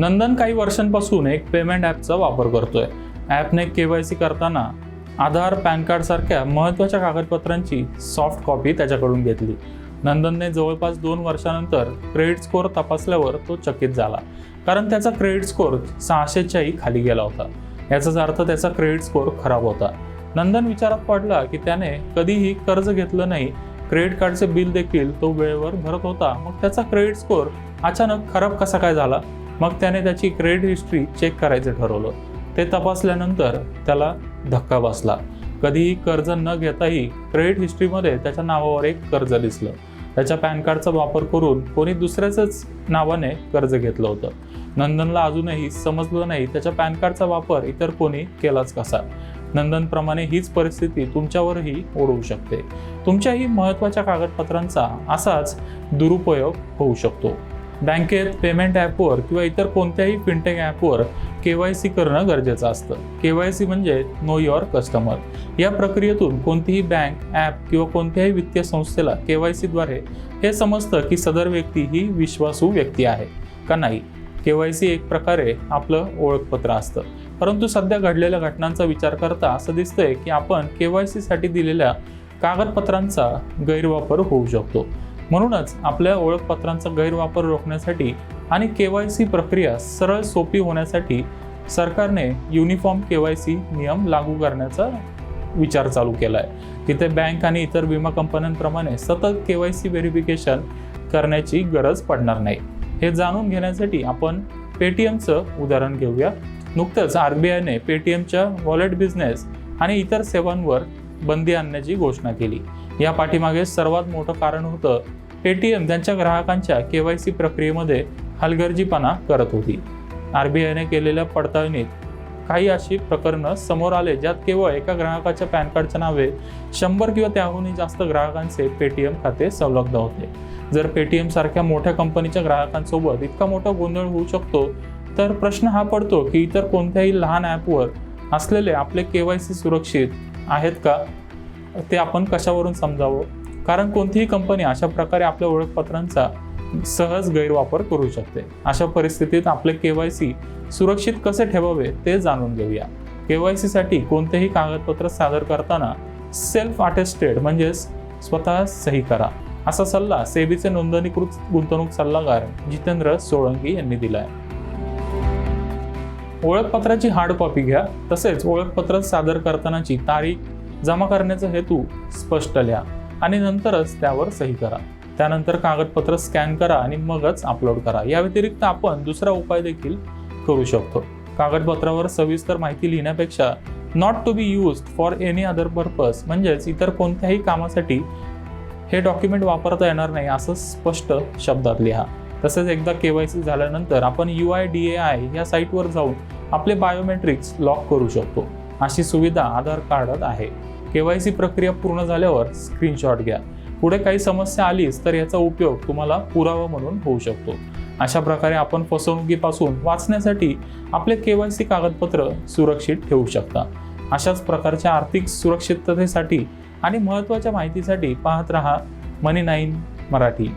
नंदन काही वर्षांपासून एक पेमेंट ॲपचा वापर करतोय. ॲपने के वाय सी करताना आधार पॅन कार्ड सारख्या महत्त्वाच्या कागदपत्रांची सॉफ्ट कॉपी त्याच्याकडून घेतली. नंदनने जवळपास दोन वर्षानंतर क्रेडिट स्कोअर तपासल्यावर तो चकित झाला. कारण त्याचा क्रेडिट स्कोअर सहाशेच्याही खाली गेला होता. याचाच अर्थ त्याचा क्रेडिट स्कोअर खराब होता. नंदन विचारात पडला की त्याने कधीही कर्ज घेतलं नाही. क्रेडिट कार्डचे बिल देखील तो वेळेवर भरत होता. मग त्याचा क्रेडिट स्कोअर अचानक खराब कसा काय झाला? मग त्याने त्याची क्रेडिट हिस्ट्री चेक करायचं ठरवलं. ते तपासल्यानंतर त्याला धक्का बसला. कधीही कर्ज न घेताही क्रेडिट हिस्ट्रीमध्ये त्याच्या नावावर एक कर्ज दिसलं. त्याच्या पॅन कार्डचा वापर करून कोणी दुसऱ्याच नावाने कर्ज घेतलं होतं. नंदनला अजूनही समजलं नाही त्याच्या पॅन कार्डचा वापर इतर कोणी केलाच कसा. नंदनप्रमाणे हीच परिस्थिती तुमच्यावरही ओढवू शकते. तुमच्याही महत्त्वाच्या कागदपत्रांचा असाच दुरुपयोग होऊ शकतो. बँकेत पेमेंट ॲपवर किंवा इतर कोणत्याही फिनटेक ॲपवर के वाय सी करणं गरजेचं असतं. के वाय सी म्हणजे नो युअर कस्टमर या प्रक्रियेतून कोणतीही बँक ॲप किंवा कोणत्याही वित्तीय संस्थेला के वाय सीद्वारे हे समजतं की सदर व्यक्ती ही विश्वासू व्यक्ती आहे का नाही. के वाय सी एक प्रकारे आपलं ओळखपत्र असतं. परंतु सध्या घडलेल्या घटनांचा विचार करता असं दिसतंय की आपण के वाय सीसाठी दिलेल्या कागदपत्रांचा गैरवापर होऊ शकतो. म्हणूनच आपल्या ओळखपत्रांचा गैरवापर रोखण्यासाठी आणि के वाय सी प्रक्रिया सरळ सोपी होण्यासाठी सरकारने युनिफॉर्म के वाय सी नियम लागू करण्याचा विचार चालू केला आहे तिथे बँक आणि इतर विमा कंपन्यांप्रमाणे सतत के वाय सी व्हेरिफिकेशन करण्याची गरज पडणार नाही. हे जाणून घेण्यासाठी आपण पेटीएमचं उदाहरण घेऊया. नुकतंच आर बी आयने पेटीएमच्या वॉलेट बिझनेस आणि इतर सेवांवर बंदी आणण्याची घोषणा केली. या पाठीमागे सर्वात मोठं कारण होतं पेटीएम त्यांच्या ग्राहकांच्या के वाय सी प्रक्रियेमध्ये हलगर्जीपणा करत होती. आर बी आयने केलेल्या पडताळणीत काही अशी प्रकरणं समोर आले ज्यात केवळ एका ग्राहकाच्या पॅन कार्डच्या नावे शंभर किंवा त्याहूनही जास्त ग्राहकांचे पेटीएम खाते संलग्न होते. जर पेटीएम सारख्या मोठ्या कंपनीच्या ग्राहकांसोबत इतका मोठा गोंधळ होऊ शकतो तर प्रश्न हा पडतो की इतर कोणत्याही लहान ॲपवर असलेले आपले के वाय सी सुरक्षित आहेत का? ते आपण कशावरून समजावं? कारण कोणतीही कंपनी अशा प्रकारे आपल्या ओळखपत्रांचा सहज गैरवापर करू शकते. अशा परिस्थितीत आपले के वाय सी सुरक्षित कसे ठेवावे ते जाणून घेऊया. के वाय सीसाठी कोणतेही कागदपत्र सादर करताना सेल्फ अटेस्टेड म्हणजेच स्वतः सही करा. असा सल्ला सेबीचे नोंदणीकृत गुंतवणूक सल्लागार जितेंद्र सोळंकी यांनी दिला आहे ओळखपत्राची हार्ड कॉपी घ्या. तसेच ओळखपत्र सादर करतानाची तारीख जमा करण्याचा हेतू स्पष्ट लिहा आणि नंतरच त्यावर सही करा. त्यानंतर कागदपत्र स्कॅन करा आणि मगच अपलोड करा. या व्यतिरिक्त आपण दुसरा उपाय देखील करू शकतो. कागदपत्रावर सविस्तर माहिती लिहिण्यापेक्षा not to be use for any other purpose म्हणजेच इतर कोणत्याही कामासाठी हे डॉक्युमेंट वापरता येणार नाही असं स्पष्ट शब्दात लिहा. तसेच एकदा के वाय सी झाल्यानंतर आपण U I D A I या साईटवर जाऊन आपले बायोमेट्रिक्स लॉक करू शकतो. अशी सुविधा आधार कार्डात आहे. के वाय सी प्रक्रिया पूर्ण झाल्यावर स्क्रीनशॉट घ्या. पुढे काही समस्या आलीच तर याचा उपयोग तुम्हाला पुरावा म्हणून होऊ शकतो. अशा प्रकारे आपण फसवणुकीपासून वाचण्यासाठी आपले के वाय सी कागदपत्र सुरक्षित ठेवू शकता. अशाच प्रकारच्या आर्थिक सुरक्षिततेसाठी आणि महत्त्वाच्या माहितीसाठी पाहत रहा मनी नाईन मराठी.